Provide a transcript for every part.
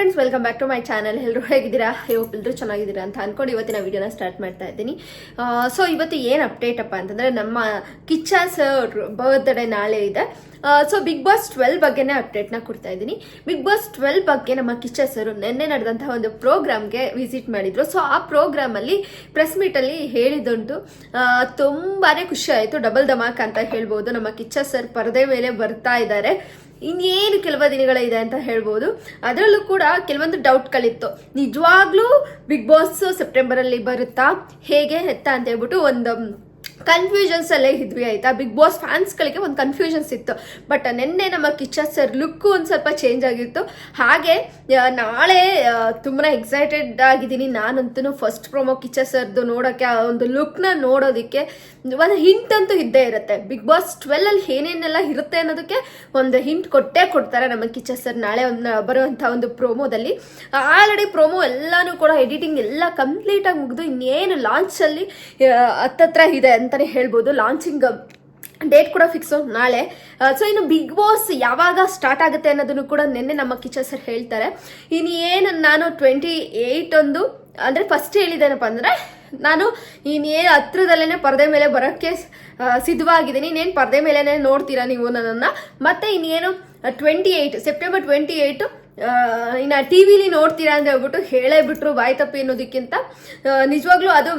Friends welcome back to my channel ಎಲ್ಲರೂ ಹೇಗಿದ್ದೀರಾ? Hope ಎಲ್ಲರೂ ಚೆನ್ನಾಗಿದ್ದೀರಾ ಅಂತ ಅನ್ಕೊಂಡು ಇವತ್ತಿನ ವಿಡಿಯೋನ ಸ್ಟಾರ್ಟ್ ಮಾಡ್ತಾ ಇದ್ದೀನಿ. ಸೊ ಇವತ್ತು ಏನು ಅಪ್ಡೇಟ್ ಅಪ್ಪ ಅಂತಂದರೆ ನಮ್ಮ ಕಿಚ್ಚ ಸರ್ ಬರ್ತ್ಡೇ ನಾಳೆ ಇದೆ. ಸೊ ಬಿಗ್ ಬಾಸ್ ಟ್ವೆಲ್ ಬಗ್ಗೆನೇ ಅಪ್ಡೇಟ್ನ ಕೊಡ್ತಾ ಇದ್ದೀನಿ. ಬಿಗ್ ಬಾಸ್ ಟ್ವೆಲ್ ಬಗ್ಗೆ ನಮ್ಮ ಕಿಚ್ಚ ಸರ್ ನಿನ್ನೆ ನಡೆದಂತಹ ಒಂದು ಪ್ರೋಗ್ರಾಮ್ಗೆ ವಿಸಿಟ್ ಮಾಡಿದ್ರು. ಸೊ ಆ ಪ್ರೋಗ್ರಾಮಲ್ಲಿ ಪ್ರೆಸ್ ಮೀಟಲ್ಲಿ ಹೇಳಿದ್ದುಂಟು. ತುಂಬಾ ಖುಷಿ ಆಯಿತು. ಡಬಲ್ ಧಮಾಕ್ ಅಂತ ಹೇಳ್ಬೋದು. ನಮ್ಮ ಕಿಚ್ಚ ಸರ್ ಪರದೆ ಮೇಲೆ ಬರ್ತಾ ಇದ್ದಾರೆ. ಇನ್ನೇನು ಕೆಲವು ದಿನಗಳಿದೆ ಅಂತ ಹೇಳ್ಬೋದು. ಅದರಲ್ಲೂ ಕೂಡ ಕೆಲವೊಂದು ಡೌಟ್ಗಳಿತ್ತು. ನಿಜವಾಗ್ಲೂ ಬಿಗ್ ಬಾಸ್ ಸೆಪ್ಟೆಂಬರಲ್ಲಿ ಬರುತ್ತಾ? ಹೇಗೆ ಎತ್ತ ಅಂತ ಹೇಳ್ಬಿಟ್ಟು ಒಂದು ಕನ್ಫ್ಯೂಷನ್ಸ್ ಅಲ್ಲೇ ಇದ್ವಿ ಆಯ್ತಾ? ಬಿಗ್ ಬಾಸ್ ಫ್ಯಾನ್ಸ್ಗಳಿಗೆ ಒಂದು ಕನ್ಫ್ಯೂಷನ್ಸ್ ಇತ್ತು. ಬಟ್ ನಿನ್ನೆ ನಮ್ಮ ಕಿಚನ್ ಸರ್ ಲುಕ್ ಒಂದು ಸ್ವಲ್ಪ ಚೇಂಜ್ ಆಗಿತ್ತು. ಹಾಗೆ ನಾಳೆ ತುಂಬಾ ಎಕ್ಸೈಟೆಡ್ ಆಗಿದ್ದೀನಿ ನಾನಂತೂ ಫಸ್ಟ್ ಪ್ರೊಮೋ ಕಿಚ್ಚ ಸರ್ದು ನೋಡೋಕ್ಕೆ ಆ ಒಂದು ಲುಕ್ನ ನೋಡೋದಕ್ಕೆ ಒಂದು ಹಿಂಟ್ ಅಂತೂ ಇದ್ದೇ ಇರುತ್ತೆ. ಬಿಗ್ ಬಾಸ್ ಟ್ವೆಲ್ಲಲ್ಲಿ ಏನೇನೆಲ್ಲ ಇರುತ್ತೆ ಅನ್ನೋದಕ್ಕೆ ಒಂದು ಹಿಂಟ್ ಕೊಟ್ಟೇ ಕೊಡ್ತಾರೆ ನಮ್ಮ ಕಿಚನ್ ಸರ್ ನಾಳೆ ಒಂದು ಬರುವಂಥ ಒಂದು ಪ್ರೋಮೋದಲ್ಲಿ ಆಲ್ರೆಡಿ ಪ್ರೋಮೋ ಎಲ್ಲಾನು ಕೂಡ ಎಡಿಟಿಂಗ್ ಎಲ್ಲ ಕಂಪ್ಲೀಟ್ ಆಗಿ ಮುಗಿದು ಇನ್ನೇನು ಲಾಂಚಲ್ಲಿ ಹತ್ತತ್ರ ಇದೆ. ಅಂತಲೇ ಹೇಳ್ಬೋದು. ಲಾಂಚಿಂಗ್ ಡೇಟ್ ಕೂಡ ಫಿಕ್ಸು ನಾಳೆ. ಸೊ ಇನ್ನು ಬಿಗ್ ಬಾಸ್ ಯಾವಾಗ ಸ್ಟಾರ್ಟ್ ಆಗುತ್ತೆ ಅನ್ನೋದನ್ನು ಕೂಡ ನಿನ್ನೆ ನಮ್ಮ ಕಿಚನ್ ಸರ್ ಹೇಳ್ತಾರೆ. ಇನ್ನು ಏನು ನಾನು ಟ್ವೆಂಟಿ ಏಯ್ಟ್ ಒಂದು, ಅಂದರೆ ಫಸ್ಟ್ ಹೇಳಿದ್ದೇನಪ್ಪ ಅಂದರೆ, ನಾನು ಇನ್ನೇನು ಹತ್ರದಲ್ಲೇ ಪರದೆ ಮೇಲೆ ಬರೋಕ್ಕೆ ಸಿದ್ಧವಾಗಿದ್ದೀನಿ. ಇನ್ನೇನು ಪರದೆ ಮೇಲೇ ನೋಡ್ತೀರಾ ನೀವು ನನ್ನನ್ನು. ಮತ್ತೆ ಇನ್ನೇನು twenty eight September twenty eight ಇನ್ನು ಟಿ ವಿಲಿ ನೋಡ್ತೀರಾ ಅಂತ ಹೇಳ್ಬಿಟ್ಟು ಹೇಳೇ ಬಿಟ್ರು ಬಾಯ್ ತಪ್ಪಿ ಅನ್ನೋದಕ್ಕಿಂತ. ನಿಜವಾಗ್ಲೂ ಅದು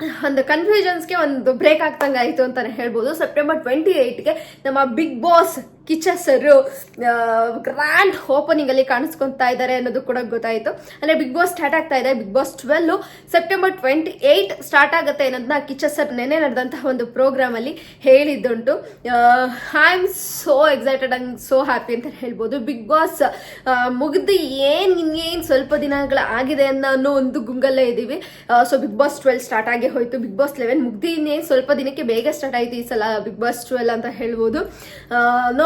ಒಂದು ಕನ್ಫ್ಯೂಷನ್ಸ್ಗೆ ಒಂದು ಬ್ರೇಕ್ ಆಗ್ತಂಗೆ ಆಯಿತು ಅಂತಾನೆ ಹೇಳ್ಬೋದು. ಸೆಪ್ಟೆಂಬರ್ ಟ್ವೆಂಟಿ ಏಯ್ಟ್ಗೆ ನಮ್ಮ Bigg Boss Kichcha sir grand opening ಅಲ್ಲಿ ಕಾಣಿಸ್ಕೊತಾ ಇದ್ದಾರೆ ಅನ್ನೋದು ಕೂಡ ಗೊತ್ತಾಯಿತು. ಅಂದ್ರೆ ಬಿಗ್ ಬಾಸ್ ಸ್ಟಾರ್ಟ್ ಆಗ್ತಾ ಇದೆ big boss twelve September twenty eight start ಆಗುತ್ತೆ ಅನ್ನೋದನ್ನ ಕಿಚ್ಚ ಸರ್ ನೆನೆ ನಡೆದಂತಹ ಒಂದು ಪ್ರೋಗ್ರಾಮ್ ಅಲ್ಲಿ ಹೇಳಿದ್ದುಂಟು. I am so excited and so happy ಅಂತ ಹೇಳ್ಬೋದು. ಬಿಗ್ ಬಾಸ್ ಮುಗಿದು ಏನ್ ಇನ್ನೇನ್ ಸ್ವಲ್ಪ ದಿನಗಳ ಆಗಿದೆ ಅನ್ನೋ ಒಂದು ಗುಂಗಲ್ಲೇ ಇದ್ದೀವಿ. So Bigg Boss twelve start ಆಗಿ ಹೋಯ್ತು. ಬಿಗ್ ಬಾಸ್ ಲೆವೆನ್ ಮುಗ್ದು ಇನ್ನೇನ್ ಸ್ವಲ್ಪ ದಿನಕ್ಕೆ ಬೇಗ ಸ್ಟಾರ್ಟ್ ಆಯ್ತು ಈ ಸಲ ಬಿಗ್ ಬಾಸ್ ಟ್ವೆಲ್ ಅಂತ ಹೇಳ್ಬೋದು. ಆ,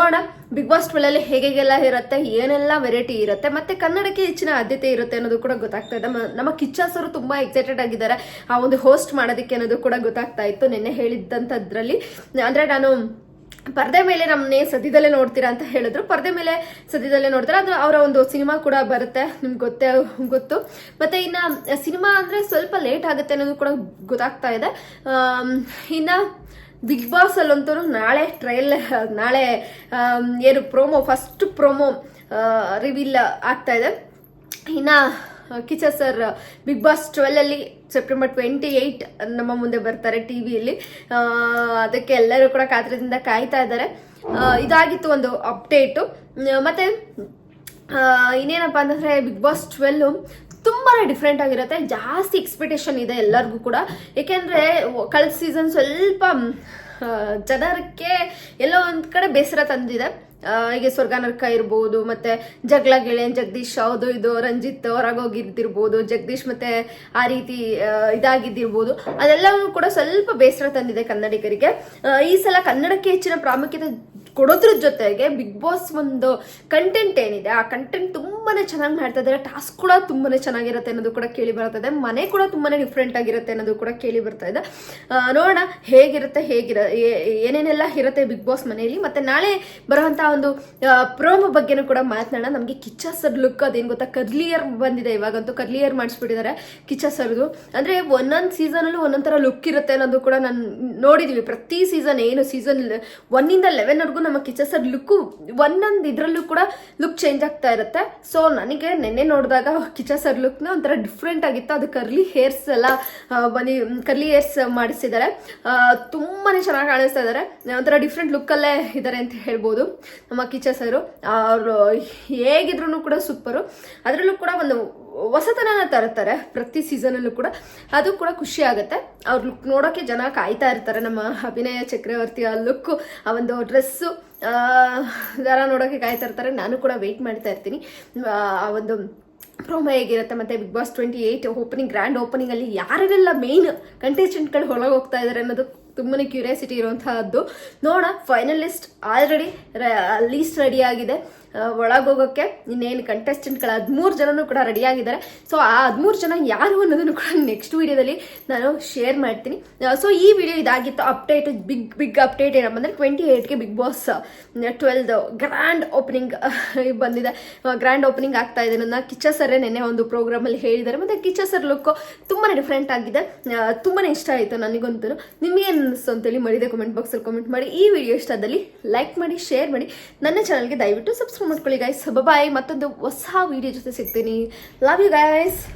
ನೋಡೋಣ. ಬಿಗ್ ಬಾಸ್ ಟ್ವೆಲ್ಲಲ್ಲಿ ಹೇಗೆಲ್ಲ ಇರುತ್ತೆ, ಏನೆಲ್ಲ ವೆರೈಟಿ ಇರುತ್ತೆ, ಮತ್ತೆ ಕನ್ನಡಕ್ಕೆ ಹೆಚ್ಚಿನ ಆದ್ಯತೆ ಇರುತ್ತೆ ಅನ್ನೋದು ಕೂಡ ಗೊತ್ತಾಗ್ತಾ ಇದೆ. ನಮ್ಮ ಕಿಚ್ಚಾಸರು ಸರ್ ತುಂಬಾ ಎಕ್ಸೈಟೆಡ್ ಆಗಿದ್ದಾರೆ. ಆ ಒಂದು ಹೋಸ್ಟ್ ಮಾಡೋದಕ್ಕೆ ಅನ್ನೋದು ಕೂಡ ಗೊತ್ತಾಗ್ತಾ ಇತ್ತು ನಿನ್ನೆ ಹೇಳಿದ್ದಂಥದ್ರಲ್ಲಿ. ಅಂದ್ರೆ ನಾನು ಪರದೆ ಮೇಲೆ ನಮ್ಮನ್ನೇ ಸದ್ಯದಲ್ಲೇ ನೋಡ್ತೀರಾ ಅಂತ ಹೇಳಿದ್ರು. ಪರದೆ ಮೇಲೆ ಸದ್ಯದಲ್ಲೇ ನೋಡ್ತಾರೆ. ಅದು ಅವರ ಒಂದು ಸಿನಿಮಾ ಕೂಡ ಬರುತ್ತೆ, ನಿಮ್ಗೆ ಗೊತ್ತೇ, ಗೊತ್ತು. ಮತ್ತೆ ಇನ್ನ ಸಿನಿಮಾ ಅಂದ್ರೆ ಸ್ವಲ್ಪ ಲೇಟ್ ಆಗುತ್ತೆ ಅನ್ನೋದು ಕೂಡ ಗೊತ್ತಾಗ್ತಾ ಇದೆ. ಇನ್ನ ಬಿಗ್ ಬಾಸ್ ಅಲ್ಲಂತೂ ನಾಳೆ ಟ್ರೈಲ್ ನಾಳೆ ಏನು ಪ್ರೋಮೋ ಫಸ್ಟ್ ಪ್ರೋಮೋ ರಿವೀಲ್ ಆಗ್ತಾ ಇದೆ. ಇನ್ನ Kichcha sir Bigg Boss twelve ಅಲ್ಲಿ ಸೆಪ್ಟೆಂಬರ್ ಟ್ವೆಂಟಿ ಏಯ್ಟ್ ನಮ್ಮ ಮುಂದೆ ಬರ್ತಾರೆ ಟಿ ವಿಯಲ್ಲಿ ಅದಕ್ಕೆ ಎಲ್ಲರೂ ಕೂಡ ಕಾತ್ರದಿಂದ ಕಾಯ್ತಾ ಇದ್ದಾರೆ. ಇದಾಗಿತ್ತು ಒಂದು ಅಪ್ಡೇಟು ಮತ್ತೆ ಇನ್ನೇನಪ್ಪ ಅಂತಂದ್ರೆ ಬಿಗ್ ಬಾಸ್ ಟ್ವೆಲ್ಲು ತುಂಬಾ ಡಿಫ್ರೆಂಟ್ ಆಗಿರುತ್ತೆ. ಜಾಸ್ತಿ ಎಕ್ಸ್ಪೆಕ್ಟೇಷನ್ ಇದೆ ಎಲ್ಲರಿಗೂ ಕೂಡ. ಏಕೆಂದ್ರೆ ಕಳೆದ ಸೀಸನ್ ಸ್ವಲ್ಪ ಜನರಕ್ಕೆ ಎಲ್ಲೋ ಒಂದ್ ಕಡೆ ಬೇಸರ ತಂದಿದೆ. ಹೀಗೆ ಸ್ವರ್ಗ ನರ್ಕ ಇರ್ಬೋದು, ಮತ್ತೆ ಜಗಳ ಗೆಳೆಯನ್ ಜಗದೀಶ್, ಹೌದು, ಇದು ರಂಜಿತ್ ಹೊರಗೋಗಿದ್ದಿರ್ಬೋದು, ಜಗದೀಶ್ ಮತ್ತೆ ಆ ರೀತಿ ಇದಾಗಿದ್ದಿರ್ಬೋದು. ಅದೆಲ್ಲವೂ ಕೂಡ ಸ್ವಲ್ಪ ಬೇಸರ ತಂದಿದೆ ಕನ್ನಡಿಗರಿಗೆ. ಈ ಸಲ ಕನ್ನಡಕ್ಕೆ ಹೆಚ್ಚಿನ ಪ್ರಾಮುಖ್ಯತೆ ಕೊಡೋದ್ರ ಜೊತೆಗೆ ಬಿಗ್ ಬಾಸ್ ಒಂದು ಕಂಟೆಂಟ್ ಏನಿದೆ, ಆ ಕಂಟೆಂಟ್ ತುಂಬಾನೇ ಚೆನ್ನಾಗಿ ಮಾಡ್ತಾ ಇದ್ದಾರೆ ಟಾಸ್ಕ್ ಕೂಡ ತುಂಬಾನೇ ಚೆನ್ನಾಗಿರುತ್ತೆ ಅನ್ನೋದು ಕೂಡ ಕೇಳಿ ಬರ್ತದೆ ಮನೆ ಕೂಡ ತುಂಬಾನೇ ಡಿಫ್ರೆಂಟ್ ಆಗಿರುತ್ತೆ ಅನ್ನೋದು ಕೂಡ ಕೇಳಿ ಬರ್ತಾ ಇದೆ. ನೋಡೋಣ ಹೇಗಿರುತ್ತೆ, ಹೇಗಿರ ಏನೇನೆಲ್ಲ ಇರುತ್ತೆ ಬಿಗ್ ಬಾಸ್ ಮನೆಯಲ್ಲಿ. ಮತ್ತೆ ನಾಳೆ ಬರುವಂತಹ ಒಂದು ಪ್ರೋಮೋ ಬಗ್ಗೆನೂ ಕೂಡ ಮಾತನಾಡೋಣ. ನಮಗೆ ಕಿಚ್ಚ ಸರ್ ಲುಕ್ ಅದೇನು ಗೊತ್ತಾ? ಕರ್ಲಿಯರ್ ಬಂದಿದೆ ಇವಾಗಂತೂ. ಕರ್ಲಿಯರ್ ಮಾಡಿಸ್ಬಿಟ್ಟಿದ್ದಾರೆ ಕಿಚ್ಚ ಸರ್ದು ಅಂದ್ರೆ ಒಂದೊಂದು ಸೀಸನಲ್ಲೂ ಒಂದೊಂದು ಥರ ಲುಕ್ ಇರುತ್ತೆ ಅನ್ನೋದು ಕೂಡ ನಾನು ನೋಡಿದೀವಿ. ಪ್ರತಿ ಸೀಸನ್ ಏನು? ಸೀಸನ್ ಒನ್ನಿಂದ ಲೆವೆನ್ವರೆಗೂ ನಮ್ಮ ಕಿಚಸರ್ ಸರ್ ಲುಕ್ಕು ಒಂದೊಂದು ಇದರಲ್ಲೂ ಕೂಡ ಲುಕ್ ಚೇಂಜ್ ಆಗ್ತಾ ಇರುತ್ತೆ. ಸೊ ನನಗೆ ನೆನ್ನೆ ನೋಡಿದಾಗ ಕಿಚಸರ್ ಸರ್ ಲುಕ್ನ ಒಂಥರ ಡಿಫ್ರೆಂಟ್ ಆಗಿತ್ತು. ಅದು ಕರ್ಲಿ ಹೇರ್ಸ್ ಎಲ್ಲ ಆ, ಕರ್ಲಿ ಹೇರ್ಸ್ ಮಾಡಿಸಿದ್ದಾರೆ. ತುಂಬಾ ಚೆನ್ನಾಗಿ ಕಾಣಿಸ್ತಾ ಇದ್ದಾರೆ. ಒಂಥರ ಡಿಫ್ರೆಂಟ್ ಲುಕ್ಕಲ್ಲೇ ಇದ್ದಾರೆ ಅಂತ ಹೇಳ್ಬೋದು ನಮ್ಮ ಸರು ಅವರು. ಹೇಗಿದ್ರು ಕೂಡ ಸೂಪರು ಅದರಲ್ಲೂ ಕೂಡ ಒಂದು ಹೊಸತನನ ತರುತ್ತಾರೆ ಪ್ರತಿ ಸೀಸನಲ್ಲೂ ಕೂಡ. ಅದು ಕೂಡ ಖುಷಿ ಆಗುತ್ತೆ. ಅವ್ರ ಲುಕ್ ನೋಡೋಕೆ ಜನ ಕಾಯ್ತಾ ಇರ್ತಾರೆ. ನಮ್ಮ ಅಭಿನಯ ಚಕ್ರವರ್ತಿ ಆ ಲುಕ್ ಆ ಒಂದು ಡ್ರೆಸ್ಸು ಜನ ನೋಡೋಕೆ ಕಾಯ್ತಾ ಇರ್ತಾರೆ. ನಾನು ಕೂಡ ವೆಯ್ಟ್ ಮಾಡ್ತಾ ಇರ್ತೀನಿ. ಆ ಒಂದು ಪ್ರೋಮೋ ಹೇಗಿರುತ್ತೆ ಮತ್ತೆ Bigg Boss twenty eight opening grand opening ಅಲ್ಲಿ ಯಾರೆಲ್ಲ ಮೇನ್ ಕಂಟೆಸ್ಟೆಂಟ್ಗಳು ಹೊರಗೆ ಹೋಗ್ತಾ ಇದ್ದಾರೆ ಅನ್ನೋದು ತುಂಬಾನೇ ಕ್ಯೂರಿಯಾಸಿಟಿ ಇರುವಂತಹದ್ದು. ನೋಡ ಫೈನಲಿಸ್ಟ್ ಆಲ್ರೆಡಿ ಲೀಸ್ಟ್ ರೆಡಿ ಆಗಿದೆ. ಒಳಗೋಗೋಕ್ಕೆ ಇನ್ನೇನು ಕಂಟೆಸ್ಟೆಂಟ್ಗಳ ಹದಿಮೂರು ಜನನೂ ಕೂಡ ರೆಡಿ ಆಗಿದ್ದಾರೆ. ಸೊ ಆ ಹದಿಮೂರು ಜನ ಯಾರು ಅನ್ನೋದನ್ನು ಕೂಡ ನೆಕ್ಸ್ಟ್ ವಿಡಿಯೋದಲ್ಲಿ ನಾನು ಶೇರ್ ಮಾಡ್ತೀನಿ. ಸೊ ಈ ವಿಡಿಯೋ ಇದಾಗಿತ್ತು ಅಪ್ಡೇಟ್ ಬಿಗ್ ಬಿಗ್ ಅಪ್ಡೇಟ್ ಏನಪ್ಪ ಅಂದರೆ twenty ಏಯ್ಟ್ಗೆ Bigg Boss twelfth grand opening ಬಂದಿದೆ. ಗ್ರ್ಯಾಂಡ್ ಓಪನಿಂಗ್ ಆಗ್ತಾ ಇದೆ ನನ್ನ ಕಿಚ್ಚ ನೆನ್ನೆ ಒಂದು ಪ್ರೋಗ್ರಾಮಲ್ಲಿ ಹೇಳಿದ್ದಾರೆ. ಮತ್ತು ಕಿಚ್ಚ ಸರ್ ಲುಕ್ ತುಂಬಾ ಡಿಫ್ರೆಂಟ್ ಆಗಿದೆ. ತುಂಬಾ ಇಷ್ಟ ಆಯಿತು ನನಗಂತೂ. ನಿಮಗೆ ಅನಿಸ್ತು ಅಂತೇಳಿ ಮರಿದೆ ಕಮೆಂಟ್ ಬಾಕ್ಸಲ್ಲಿ ಕಮೆಂಟ್ ಮಾಡಿ. ಈ ವಿಡಿಯೋ ಇಷ್ಟದಲ್ಲಿ ಲೈಕ್ ಮಾಡಿ ಶೇರ್ ಮಾಡಿ. ನನ್ನ ಚಾನಲ್ಗೆ ದಯವಿಟ್ಟು ಸಬ್ಸ್ಕ್ರೈಬ್ ಮಾಡ್ಕೊಳ್ಳಿ ಗೈಸ್ ಬಾಯ್ ಮತ್ತೊಂದು ಹೊಸ ವಿಡಿಯೋ ಜೊತೆ ಸಿಗ್ತೀನಿ. Love you guys